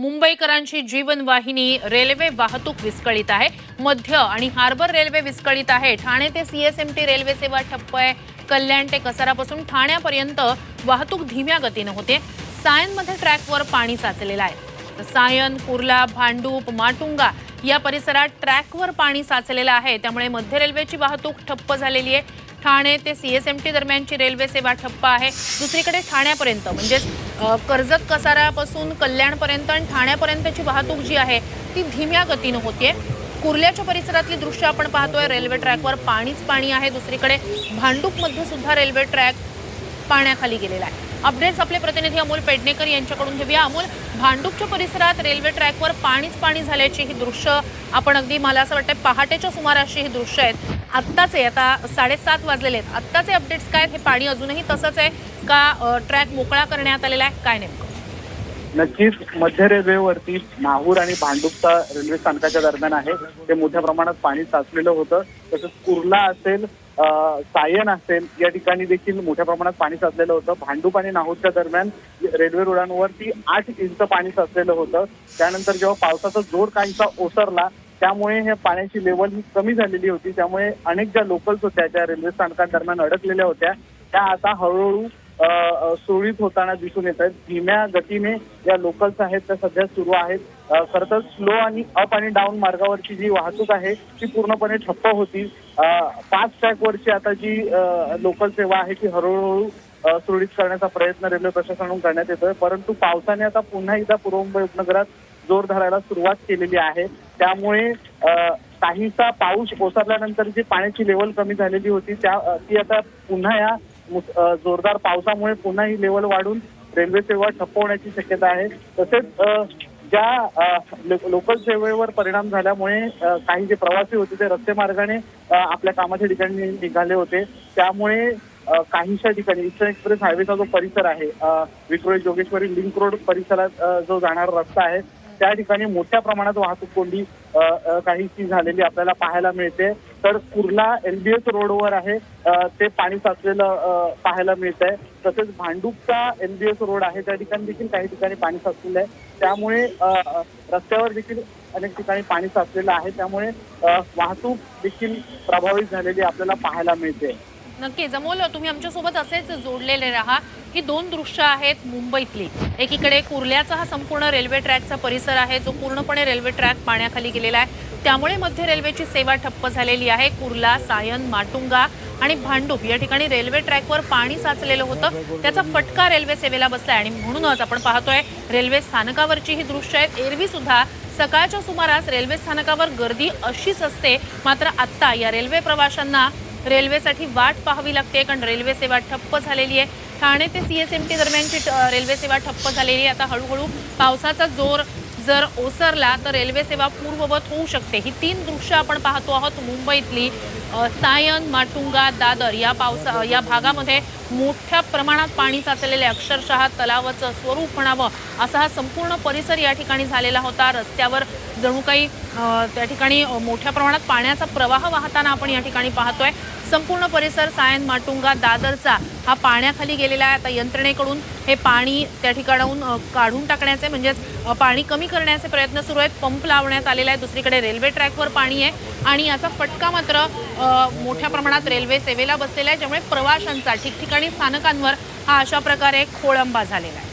मुंबईकरांची जीवनवाहिनी रेल्वे वाहतूक विस्कळीत आहे. मध्य आणि हार्बर रेल्वे विस्कळीत आहे. ठाणे ते सीएसएमटी रेल्वे सेवा ठप्प आहे. कल्याण ते कसारापासून ठाण्यापर्यंत वाहतूक धीम्या गतीनं होते. सायनमध्ये ट्रॅकवर पाणी साचलेलं आहे. सायन कुर्ला भांडूप माटुंगा या परिसरात ट्रॅकवर पाणी साचलेलं आहे. त्यामुळे मध्य रेल्वेची वाहतूक ठप्प झालेली आहे. ठाणे ते सीएसएमटी दरम्यानची रेल्वे सेवा ठप्प आहे. दुसरीकडे ठाण्यापर्यंत म्हणजेच कर्जत कसाऱ्यापासून कल्याणपर्यंत आणि ठाण्यापर्यंतची वाहतूक जी आहे ती धीम्या गतीनं होतीये. कुर्ल्याच्या परिसरातली दृश्य आपण पाहतोय. रेल्वे ट्रॅकवर पाणीच पाणी आहे. दुसरीकडे भांडूपमध्ये सुद्धा रेल्वे ट्रॅक पाण्याखाली गेलेला आहे. अपडेट्स आपले प्रतिनिधी अमोल पेडणेकर यांच्याकडून घेऊया. अमोल भांडूपच्या परिसरात रेल्वे ट्रॅकवर पाणीच पाणी झाल्याची ही दृश्य आपण अगदी मला असं वाटतं पहाटेच्या सुमाराशी ही दृश्य आहेत. आत्ताचे आता साडेसात वाजलेले आहेत. आत्ताचे अपडेट्स काय आहेत? हे पाणी अजूनही तसंच आहे का ट्रॅक मोकळा करण्यात आलेला आहे? काय नेमकं? नक्कीच मध्य रेल्वेवरती नाहूर आणि भांडुपचा रेल्वे स्थानकाच्या दरम्यान आहे. ते मोठ्या प्रमाणात पाणी साचलेलं होतं. तसंच कुर्ला असेल सायन असेल या ठिकाणी देखील मोठ्या प्रमाणात पाणी साचलेलं होतं. भांडूप आणि नाहूरच्या दरम्यान रेल्वे रुळांवरती आठ इंच पाणी साचलेलं होतं. त्यानंतर जेव्हा पावसाचा जोर काहीसा ओसरला त्यामुळे हे पाण्याची लेवल ही कमी झालेली होती. त्यामुळे अनेक ज्या लोकल्स होत्या ज्या रेल्वे स्थानकांदरम्यान अडकलेल्या होत्या त्या आता हळूहळू सुरळीत होताना दिसून येत आहेत. धीम्या गतीने या लोकल्स आहेत त्या सध्या सुरू आहेत. खरं तर स्लो आणि अप आणि डाऊन मार्गावरची जी वाहतूक आहे ती पूर्णपणे ठप्प होती. फास्ट ट्रॅकवरची आता जी लोकल सेवा आहे ती हळूहळू सुरळीत करण्याचा प्रयत्न रेल्वे प्रशासनाकडून करण्यात येतोय. परंतु पावसाने आता पुन्हा एकदा पूर्व मुंबई उपनगरात जोर धरायला सुरुवात केलेली आहे. त्यामुळे काहीसा पाऊस ओसरल्यानंतर जी पाण्याची लेवल कमी झालेली होती त्या ती आता पुन्हा या जोरदार पावसामुळे पुन्हा ही लेवल वाढून रेल्वे सेवा ठप्प होण्याची शक्यता आहे. तसेच ज्या लोकल सेवेवर परिणाम झाल्यामुळे काही जे प्रवासी होते ते रस्ते मार्गाने आपल्या कामाच्या ठिकाणी निघाले होते. त्यामुळे काहीशा ठिकाणी ईस्टर्न एक्सप्रेस हायवेचा जो परिसर आहे विक्रोळी जोगेश्वरी लिंक रोड परिसरात जो जाणारा रस्ता आहे त्या ठिकाणी मोठ्या प्रमाणात वाहतूक कोंडी काहीशी झालेली आपल्याला पाहायला मिळते. तर कुर्ला एलबीएस रोडवर आहे. ते पाणी साचलेलं पाहायला मिळत आहे तसेच भांडूपचा एलबीएस रोड आहे. त्या ठिकाणी देखील काही ठिकाणी पाणी साचलेलं आहे. त्यामुळे रस्त्यावर देखील अनेक ठिकाणी पाणी साचलेलं आहे. त्यामुळे वाहतूक देखील प्रभावित झालेली आपल्याला पाहायला मिळते. नक्कीच. अमोल तुम्ही आमच्यासोबत असेच जोडलेले राहा. ही दोन दृश्य आहेत मुंबईतली. एकीकडे कुर्ल्याचा हा संपूर्ण रेल्वे ट्रॅकचा परिसर आहे जो पूर्णपणे रेल्वे ट्रॅक पाण्याखाली गेलेला आहे. त्यामुळे मध्य रेल्वेची सेवा ठप्प झालेली आहे. कुर्ला सायन माटुंगा आणि भांडूप या ठिकाणी रेल्वे ट्रॅकवर पाणी साचलेलं होतं. त्याचा फटका रेल्वे सेवेला बसलाय आणि म्हणूनच आपण पाहतोय रेल्वे स्थानकावरची ही दृश्य आहेत. एरवी सुद्धा सकाळच्या सुमारास रेल्वे स्थानकावर गर्दी अशीच असते. मात्र आत्ता या रेल्वे प्रवाशांना रेल्वेसाठी वाट पाहावी लागते. कारण रेल्वे सेवा ठप्प झालेली आहे. ठाणे ते सी एस दरम्यानची ट- रेल्वे सेवा ठप्प झालेली आता हळूहळू पावसाचा जोर जर ओसरला तर रेल्वे सेवा पूर्ववत होऊ शकते. ही तीन दृश्य आपण पाहतो आहोत. मुंबईतली सायन माटुंगा दादर या पावसा या भागामध्ये मोठ्या प्रमाणात पाणी साचलेले अक्षरशः तलावाचं स्वरूप म्हणावं असा हा संपूर्ण परिसर या ठिकाणी झालेला होता. रस्त्यावर जणू काही त्या ठिकाणी मोठ्या प्रमाणात पाण्याचा प्रवाह वाहताना आपण या ठिकाणी पाहतोय. संपूर्ण परिसर सायन माटुंगा दादरचा हा पाण्याखाली गेलेला आहे. आता यंत्रणेकडून हे पाणी त्या ठिकाणाहून काढून टाकण्याचे म्हणजेच पाणी कमी करण्याचे प्रयत्न सुरू आहेत. पंप लावण्यात आलेला आहे. दुसरीकडे रेल्वे ट्रॅकवर पाणी आहे. आणि याचा फटका मात्र मोठ्या प्रमाणात रेल्वे सेवेला बसलेला आहे ज्यामुळे प्रवाशांचा ठिकठिकाणी स्थानकांवर हा अशा प्रकारे खोळंबा झालेला आहे.